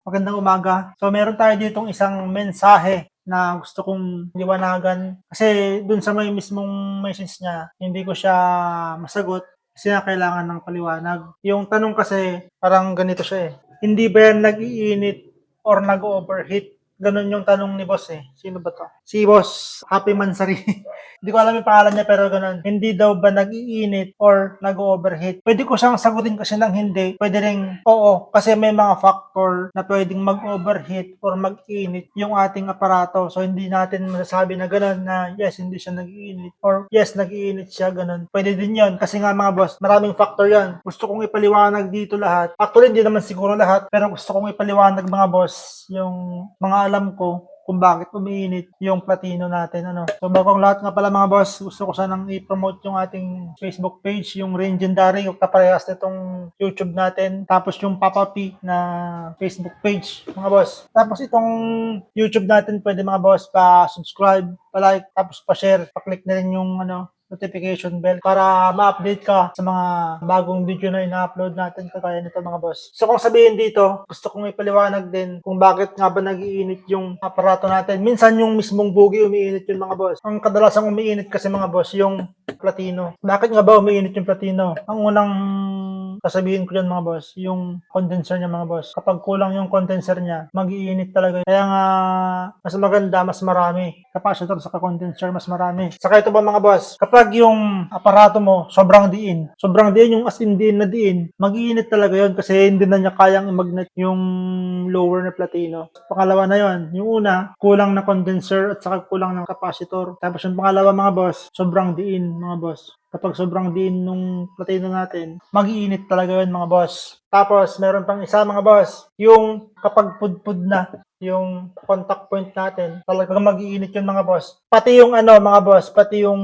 Magandang umaga. So meron tayo ditong isang mensahe na gusto kong liwanagan. Kasi dun sa may mismong message niya, hindi ko siya masagot kasi nga kailangan ng paliwanag. Yung tanong kasi, parang ganito siya eh. Hindi ba yan nag-iinit or nag-overheat? Ganun yung tanong ni boss eh. Sino ba to? Si boss, Happy Mansari. Hindi ko alam yung pangalan niya pero ganun. Hindi daw ba nag-iinit or nag-overheat? Pwede ko siyang sagutin kasi ng hindi. Pwede rin oo kasi may mga factor na pwedeng mag-overheat or mag-init yung ating aparato. So hindi natin masasabi na ganun na yes, hindi siya nag-iinit or yes, nag-iinit siya ganun. Pwede din yon kasi nga mga boss, maraming factor yan. Gusto kong ipaliwanag dito lahat. Actually, hindi naman siguro lahat pero gusto kong ipaliwanag mga boss yung mga alam ko kung bakit umiinit yung platino natin. Ano. So bago lahat nga pala mga boss, gusto ko sanang i-promote yung ating Facebook page, yung Legendary, yung kaparehas nitong YouTube natin. Tapos yung Papa P na Facebook page, mga boss. Tapos itong YouTube natin, pwede mga boss pa-subscribe, pa-like, tapos pa-share, pa-click na rin yung ano, notification bell para ma-update ka sa mga bagong video na ina-upload natin kagaya nito mga boss. So kung sabihin dito, gusto kong ipaliwanag din kung bakit nga ba nagiinit yung aparato natin. Minsan yung mismong bugi umiinit yung mga boss. Ang kadalasang umiinit kasi mga boss yung platino. Bakit nga ba umiinit yung platino? Ang unang sasabihin ko dyan mga boss, yung condenser niya mga boss. Kapag kulang yung condenser niya, mag-iinit talaga. Kaya nga, mas maganda, mas marami. Capacitor sa condenser, mas marami. Saka ito ba mga boss, kapag yung aparato mo sobrang diin, sobrang diin yung as in diin na diin, mag-iinit talaga yon kasi hindi na niya kayang i-magnet yung lower na platino. Pangalawa na yon yung una, kulang na condenser at saka kulang ng capacitor. Tapos yung pangalawa mga boss, sobrang diin mga boss kapag sobrang diin nung platino natin, mag-iinit talaga yun mga boss. Tapos, meron pang isa mga boss, yung kapag pudpud na yung contact point natin, talagang mag-iinit yun mga boss. Pati yung ano mga boss, pati yung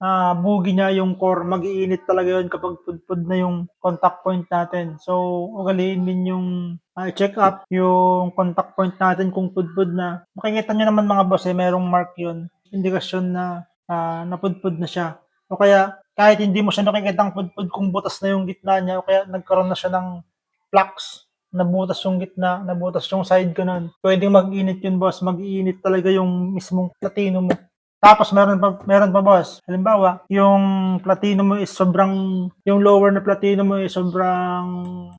ah, bugi niya, yung core, mag-iinit talaga yun kapag pudpud na yung contact point natin. So, ugaliin din yung ah, check up yung contact point natin kung pudpud na. Makikita nyo naman mga boss, eh, merong mark yun. Indikasyon na ah, napudpud na siya. O kaya, kahit hindi mo siya nakikitang pudpud kung butas na yung gitna niya, o kaya nagkaroon na siya ng flux, nabutas yung gitna, nabutas yung side ko nun. Pwedeng mag-init yun, boss. Mag-iinit talaga yung mismong platino mo. Tapos meron pa, meron pa boss. Halimbawa, yung platino mo is sobrang, yung lower na platino mo is sobrang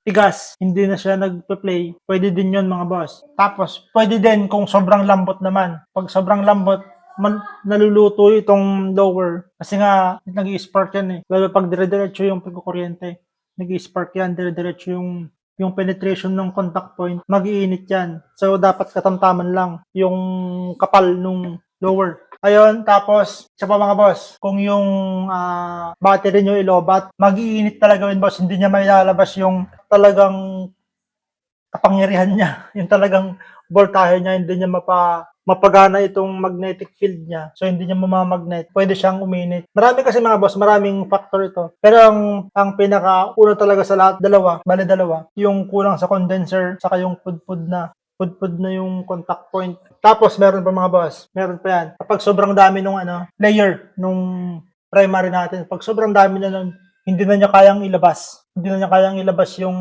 tigas. Hindi na siya nagpe-play. Pwede din yun mga boss. Tapos, pwede din kung sobrang lambot naman. Pag sobrang lambot, man, naluluto itong lower. Kasi nga, nag spark yan eh. Lalo pag dire-diretso yung pagkukuryente. nag spark yan, dire-diretso yung yung penetration ng contact point, mag-iinit yan. So, dapat katamtaman lang yung kapal nung lower. Ayun, tapos, siya pa mga boss, kung yung ah, battery nyo ilobat, mag-iinit talaga yun boss, hindi niya may lalabas yung talagang kapangyarihan niya, yung talagang voltahe niya, hindi niya mapa, mapagana itong magnetic field niya. So, hindi niya mamamagnet. Pwede siyang uminit. Marami kasi mga boss, maraming factor ito. Pero ang, ang pinaka-una talaga sa lahat, dalawa, bali dalawa, yung kulang sa condenser, saka yung pudpud na pudpud na yung contact point. Tapos, meron pa mga boss, meron pa yan. Kapag sobrang dami nung ano, layer nung primary natin, pag sobrang dami na nun, hindi na niya kayang ilabas. Hindi na niya kayang ilabas yung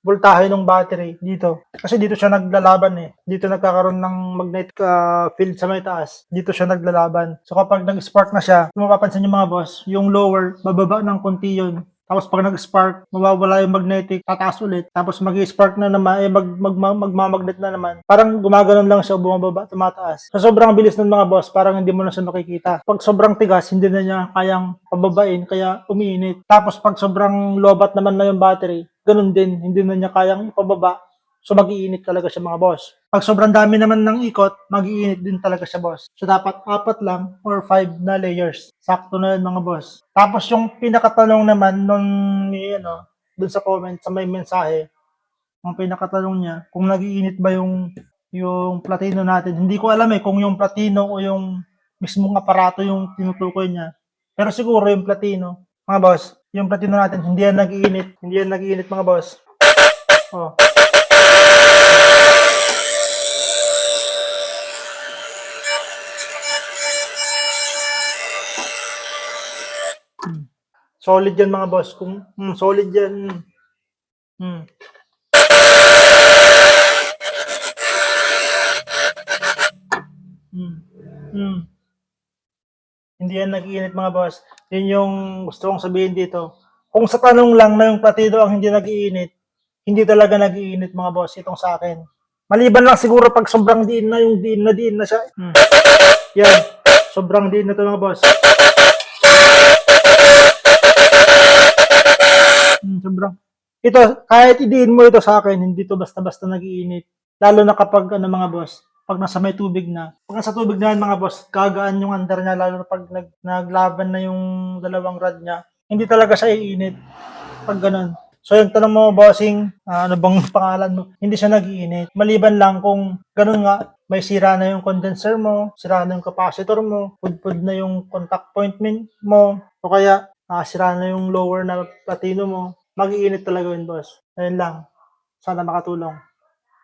voltahe ng battery dito. Kasi dito siya naglalaban eh. Dito nagkakaroon ng magnetic uh, field sa may taas. Dito siya naglalaban. So kapag nag-spark na siya, kung mapapansin niyo mga boss, yung lower, bababa ng konti yun. Tapos pag nag-spark, mawawala yung magnetic, tataas ulit. Tapos mag-spark na naman, eh, mag, mag, mag, magmamagnet na naman. Parang gumaganon lang siya, bumababa, tumataas. Sa sobrang bilis ng mga boss, parang hindi mo na siya makikita. Pag sobrang tigas, hindi na niya kayang pababain, kaya umiinit. Tapos pag sobrang lobat naman na yung battery, ganun din, hindi na niya kayang ipababa. So mag-iinit talaga siya mga boss. Pag sobrang dami naman ng ikot, mag-iinit din talaga siya boss. So dapat apat lang or five na layers. Sakto na yun mga boss. Tapos yung pinakatanong naman nun, ano, dun sa comment, sa may mensahe, ang pinakatanong niya, kung nag-iinit ba yung yung platino natin. Hindi ko alam eh kung yung platino o yung mismong aparato yung tinutukoy niya. Pero siguro yung platino, mga boss, yung platino natin, hindi yan nag-iinit. Hindi yan nag-iinit mga boss. Oh. Solid yan mga boss. Kung mm, solid yan. Mm. Mm. Mm. Hindi yan nag-iinit mga boss. Yun yung gusto kong sabihin dito. Kung sa tanong lang na yung platido ang hindi nag-iinit, hindi talaga nag-iinit mga boss itong sa akin. Maliban lang siguro pag sobrang diin na yung diin na diin na siya. Mm. Yan. Sobrang diin na to mga boss. Sobrang. Ito, kahit idiin mo ito sa akin, hindi to basta-basta nag-iinit. Lalo na kapag ano mga boss, pag nasa may tubig na. Pag nasa tubig na yan, mga boss, gagaan yung andar niya, lalo na pag nag, naglaban na yung dalawang rod niya. Hindi talaga siya iinit pag ganun. So yung tanong mo, bossing, ah, ano bang pangalan mo? Hindi siya nag-iinit. Maliban lang kung ganun nga, may sira na yung condenser mo, sira na yung capacitor mo, pudpud na yung contact point mo, o kaya ah, sira na yung lower na platino mo, mag-iinit talaga yun, boss. Ayun lang. Sana makatulong.